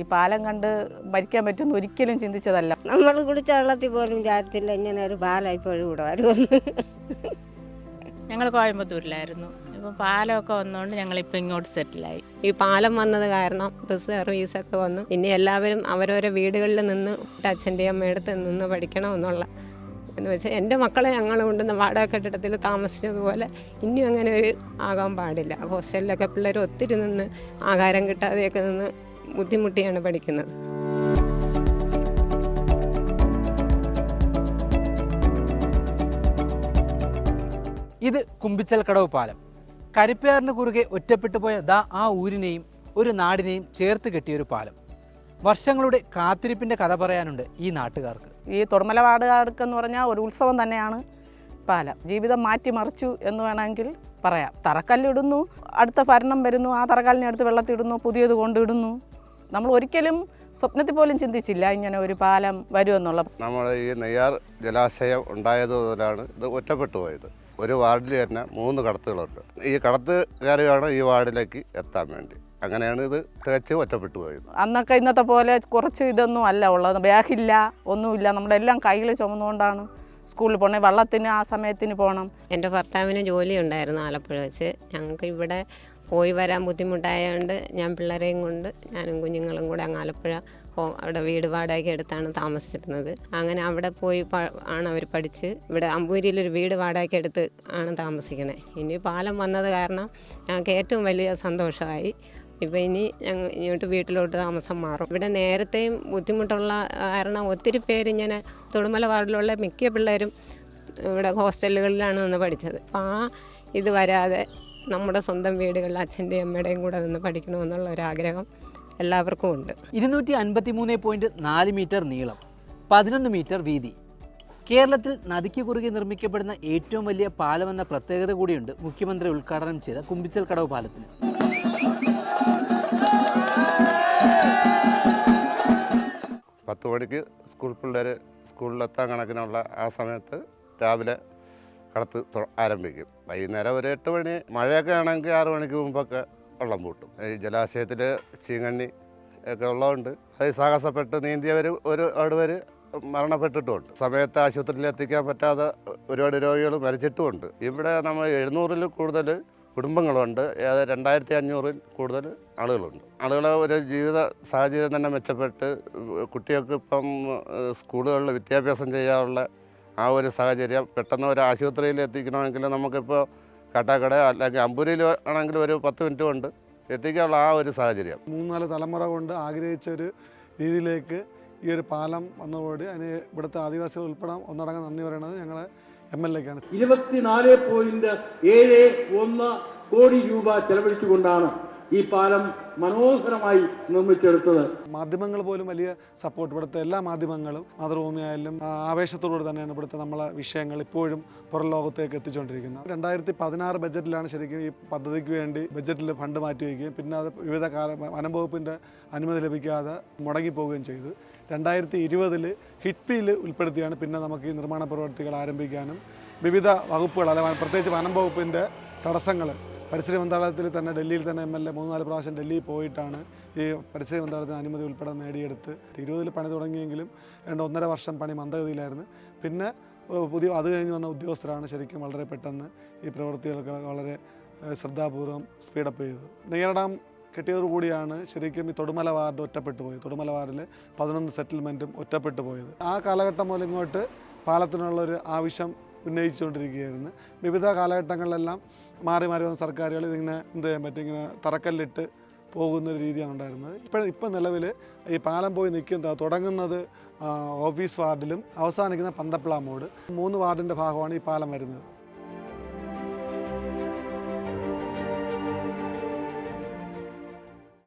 ഈ പാലം കണ്ട് മരിക്കാൻ പറ്റുമെന്ന് ഒരിക്കലും ചിന്തിച്ചതല്ല. നമ്മൾ കുടിച്ച വെള്ളത്തിൽ പോലും വിചാരത്തില്ല ഇങ്ങനെ ഒരു പാലം ഇപ്പോഴും ഇവിടെ വരുമെന്ന് ഞങ്ങൾ കോയമ്പത്തൂരിലായിരുന്നു. ഇപ്പം പാലമൊക്കെ വന്നുകൊണ്ട് ഞങ്ങളിപ്പോൾ ഇങ്ങോട്ട് സെറ്റിലായി. ഈ പാലം വന്നത് കാരണം ബസ് സർവീസൊക്കെ വന്നു. ഇനി എല്ലാവരും അവരവരെ വീടുകളിൽ നിന്ന് അച്ഛന്റെയും അമ്മയുടെ നിന്ന് പഠിക്കണമെന്നുള്ള എന്ന് വെച്ചാൽ എന്റെ മക്കളെ ഞങ്ങൾ കൊണ്ടുവന്ന വാടക കെട്ടിടത്തിൽ താമസിച്ചതുപോലെ ഇനിയും അങ്ങനെ ഒരു ആകാൻ പാടില്ല. ഹോസ്റ്റലിലൊക്കെ പിള്ളേർ ഒത്തിരി നിന്ന് ആഹാരം കിട്ടാതെയൊക്കെ നിന്ന് ബുദ്ധിമുട്ടിയാണ് പഠിക്കുന്നത്. ഇത് കുമ്പിച്ചൽ കടവ് പാലം. കരിപ്പയാറിന് കുറുകെ ഒറ്റപ്പെട്ടു പോയ ദാ ആ ഊരിനെയും ഒരു നാടിനെയും ചേർത്ത് കെട്ടിയൊരു പാലം. വർഷങ്ങളുടെ കാത്തിരിപ്പിന്റെ കഥ പറയാനുണ്ട് ഈ നാട്ടുകാർക്ക്. ഈ തൊടുമല വാടുകാർക്ക് എന്ന് പറഞ്ഞാൽ ഒരു ഉത്സവം തന്നെയാണ് പാലം. ജീവിതം മാറ്റിമറിച്ചു എന്ന് വേണമെങ്കിൽ പറയാം. തറക്കല്ലിടുന്നു അടുത്ത ഭരണം വരുന്നു ആ തറക്കല്ലിനെ അടുത്ത് വെള്ളത്തിടുന്നു പുതിയത് കൊണ്ടിടുന്നു. നമ്മൾ ഒരിക്കലും സ്വപ്നത്തിൽ പോലും ചിന്തിച്ചില്ല ഇങ്ങനെ ഒരു പാലം വരുമെന്നുള്ള നമ്മുടെ ഈ നെയ്യാർ ജലാശയം ഉണ്ടായത് മുതലാണ് ഇത് ഒറ്റപ്പെട്ടു പോയത്. ഒരു വാർഡിൽ തന്നെ മൂന്ന് കടത്തുകളുണ്ട്. ഈ കടത്തുകാർ വേണം ഈ വാർഡിലേക്ക് എത്താൻ വേണ്ടി. അങ്ങനെയാണ് ഇത് തികച്ച് ഒറ്റപ്പെട്ടു പോയത്. അന്നൊക്കെ ഇന്നത്തെ പോലെ കുറച്ച് ഇതൊന്നും അല്ല ഉള്ളത്. ബാഗില്ല ഒന്നുമില്ല. നമ്മുടെ എല്ലാം കയ്യിൽ ചുമന്നുകൊണ്ടാണ് സ്കൂളിൽ പോകണേ വള്ളത്തിന് ആ സമയത്തിന് പോകണം എന്റെ ഭർത്താവിന് ജോലി ഉണ്ടായിരുന്നു ആലപ്പുഴ വെച്ച്. ഞങ്ങൾക്ക് ഇവിടെ പോയി വരാൻ ബുദ്ധിമുട്ടായതുകൊണ്ട് ഞാൻ പിള്ളേരെയും കൊണ്ട് ഞാനും കുഞ്ഞുങ്ങളും കൂടെ അങ്ങ് ആലപ്പുഴ അവിടെ വീട് വാടകയ്ക്ക് എടുത്താണ് താമസിച്ചിരുന്നത്. അങ്ങനെ അവിടെ പോയി ആണ് അവർ പഠിച്ച് ഇവിടെ അമ്പൂരിയിലൊരു വീട് വാടകയ്ക്ക് എടുത്ത് ആണ് താമസിക്കണേ. ഇനി പാലം വന്നത് കാരണം ഞങ്ങൾക്ക് ഏറ്റവും വലിയ സന്തോഷമായി. ഇപ്പം ഇനി ഞങ്ങൾ ഇങ്ങോട്ട് വീട്ടിലോട്ട് താമസം മാറും. ഇവിടെ നേരത്തെയും ബുദ്ധിമുട്ടുള്ള കാരണം ഒത്തിരി പേര് ഇങ്ങനെ തൊടുമല വാർഡിലുള്ള മിക്ക പിള്ളേരും ഇവിടെ ഹോസ്റ്റലുകളിലാണ് നിന്ന് പഠിച്ചത്. അപ്പം ആ ഇത് വരാതെ നമ്മുടെ സ്വന്തം വീടുകളിൽ അച്ഛന്റെയും അമ്മയുടെയും കൂടെ നിന്ന് പഠിക്കണമെന്നുള്ള ഒരാഗ്രഹം എല്ലാവർക്കും ഉണ്ട്. ഇരുന്നൂറ്റി അൻപത്തി മൂന്ന് പോയിന്റ് നാല് മീറ്റർ നീളം പതിനൊന്ന് മീറ്റർ വീതി. കേരളത്തിൽ നദിക്ക് കുറുകെ നിർമ്മിക്കപ്പെടുന്ന ഏറ്റവും വലിയ പാലമെന്ന പ്രത്യേകത കൂടിയുണ്ട് മുഖ്യമന്ത്രി ഉദ്ഘാടനം ചെയ്ത കുമ്പിച്ചൽ കടവ് പാലത്തിന്. പത്ത് മണിക്ക് സ്കൂൾ പിള്ളേർ സ്കൂളിലെത്താൻ കണക്കിനുള്ള ആ സമയത്ത് രാവിലെ കടത്ത് ആരംഭിക്കും. വൈകുന്നേരം ഒരു എട്ട് മണി മഴയൊക്കെ ആണെങ്കിൽ ആറ് മണിക്ക് മുമ്പൊക്കെ വെള്ളം പൂട്ടും. ഈ ജലാശയത്തിൽ ചീങ്കണ്ണി ഒക്കെ ഉള്ളതുകൊണ്ട് അത് സാഹസപ്പെട്ട് നീന്തിയവർ ഒരു ഒരുപാട് മരണപ്പെട്ടിട്ടുമുണ്ട്. സമയത്ത് ആശുപത്രിയിൽ എത്തിക്കാൻ പറ്റാതെ ഒരുപാട് രോഗികൾ മരിച്ചിട്ടുമുണ്ട്. ഇവിടെ നമ്മൾ എഴുന്നൂറിൽ കൂടുതൽ കുടുംബങ്ങളുണ്ട്. ഏത് രണ്ടായിരത്തി അഞ്ഞൂറിൽ കൂടുതൽ ആളുകളുണ്ട്. ആളുകളെ ഒരു ജീവിത സാഹചര്യം തന്നെ മെച്ചപ്പെട്ട് കുട്ടികൾക്ക് ഇപ്പം സ്കൂളുകളിൽ വിദ്യാഭ്യാസം ചെയ്യാനുള്ള ആ ഒരു സാഹചര്യം പെട്ടെന്ന് ഒരു ആശുപത്രിയിൽ എത്തിക്കണമെങ്കിൽ നമുക്കിപ്പോൾ കട്ടാക്കട അല്ലെങ്കിൽ അമ്പൂരിയിൽ ആണെങ്കിൽ ഒരു പത്ത് മിനിറ്റ് കൊണ്ട് എത്തിക്കാനുള്ള ആ ഒരു സാഹചര്യം. മൂന്നാൽ തലമുറ കൊണ്ട് ആഗ്രഹിച്ച ഒരു രീതിയിലേക്ക് ഈ ഒരു പാലം വന്നതോടെ അതിന് ഇവിടുത്തെ ആദിവാസികൾ ഉൾപ്പെടെ. ഒന്നടങ്കം നന്ദി പറയുന്നത് ഞങ്ങളെ എം എൽ എക്കാണ്. ഇരുപത്തിനാല് പോയിന്റ് ഏഴ് ഒന്ന് കോടി രൂപ ചെലവഴിച്ചുകൊണ്ടാണ് ഈ പാലം മനോഹരമായി നിർമ്മിച്ചെടുത്തത്. മാധ്യമങ്ങൾ പോലും വലിയ സപ്പോർട്ട് ഇവിടുത്തെ എല്ലാ മാധ്യമങ്ങളും മാതൃഭൂമി ആയാലും ആ, ആവേശത്തോടുകൂടി തന്നെയാണ് ഇവിടുത്തെ നമ്മളെ വിഷയങ്ങൾ ഇപ്പോഴും പുറം ലോകത്തേക്ക് എത്തിച്ചുകൊണ്ടിരിക്കുന്നത്. രണ്ടായിരത്തി പതിനാറ് ബജറ്റിലാണ് ശരിക്കും ഈ പദ്ധതിക്ക് വേണ്ടി ബജറ്റിൽ ഫണ്ട് മാറ്റി മാറ്റിവെക്കുകയും പിന്നെ അത് വിവിധ കാല വനം വകുപ്പിന്റെ അനുമതി ലഭിക്കാതെ മുടങ്ങിപ്പോവുകയും ചെയ്തു. രണ്ടായിരത്തി ഇരുപതിൽ ഹിറ്റ്പിയിൽ ഉൾപ്പെടുത്തിയാണ് പിന്നെ നമുക്ക് ഈ നിർമ്മാണ പ്രവർത്തികൾ ആരംഭിക്കാനും വിവിധ വകുപ്പുകൾ അല്ലെ പ്രത്യേകിച്ച് വനം വകുപ്പിന്റെ തടസ്സങ്ങൾ പരിസ്ഥിതി മന്ത്രാലയത്തിൽ തന്നെ ഡൽഹിയിൽ തന്നെ എം എൽ എ മൂന്നാൽ നാല് പ്രാവശ്യം ഡൽഹിയിൽ പോയിട്ടാണ് ഈ പരിസ്ഥിതി മന്ത്രാലയത്തിന് അനുമതി ഉൾപ്പെടെ നേടിയെടുത്ത് ഇരുപതിൽ പണി തുടങ്ങിയെങ്കിലും രണ്ട് ഒന്നര വർഷം പണി മന്ദഗതിയിലായിരുന്നു. പിന്നെ പുതിയ അത് കഴിഞ്ഞ് വന്ന ഉദ്യോഗസ്ഥരാണ് ശരിക്കും വളരെ പെട്ടെന്ന് ഈ പ്രവൃത്തികൾക്ക് വളരെ ശ്രദ്ധാപൂർവം സ്പീഡപ്പ് ചെയ്തത്. നെയ്യാർ ഡാം കിട്ടിയതോടുകൂടിയാണ് ശരിക്കും ഈ തൊടുമല വാർഡ് ഒറ്റപ്പെട്ടു പോയത്. തൊടുമല വാർഡിലെ പതിനൊന്ന് സെറ്റിൽമെന്റും ഒറ്റപ്പെട്ടു പോയത്. ആ കാലഘട്ടം മുതൽ ഇങ്ങോട്ട് പാലത്തിനുള്ളൊരു ആവശ്യം ഉന്നയിച്ചുകൊണ്ടിരിക്കുകയായിരുന്നു. വിവിധ കാലഘട്ടങ്ങളിലെല്ലാം മാറി മാറി വന്ന സർക്കാരുകൾ ഇതിങ്ങനെ എന്ത് ചെയ്യാൻ പറ്റും? ഇങ്ങനെ തറക്കല്ലിട്ട് പോകുന്ന ഒരു രീതിയാണ് ഉണ്ടായിരുന്നത്. ഇപ്പോൾ ഇപ്പം നിലവിൽ ഈ പാലം പോയി നിൽക്കുന്ന തുടങ്ങുന്നത് ഓഫീസ് വാർഡിലും അവസാനിക്കുന്ന പന്തപ്പിള മോഡ് മൂന്ന് വാർഡിന്റെ ഭാഗമാണ് ഈ പാലം വരുന്നത്.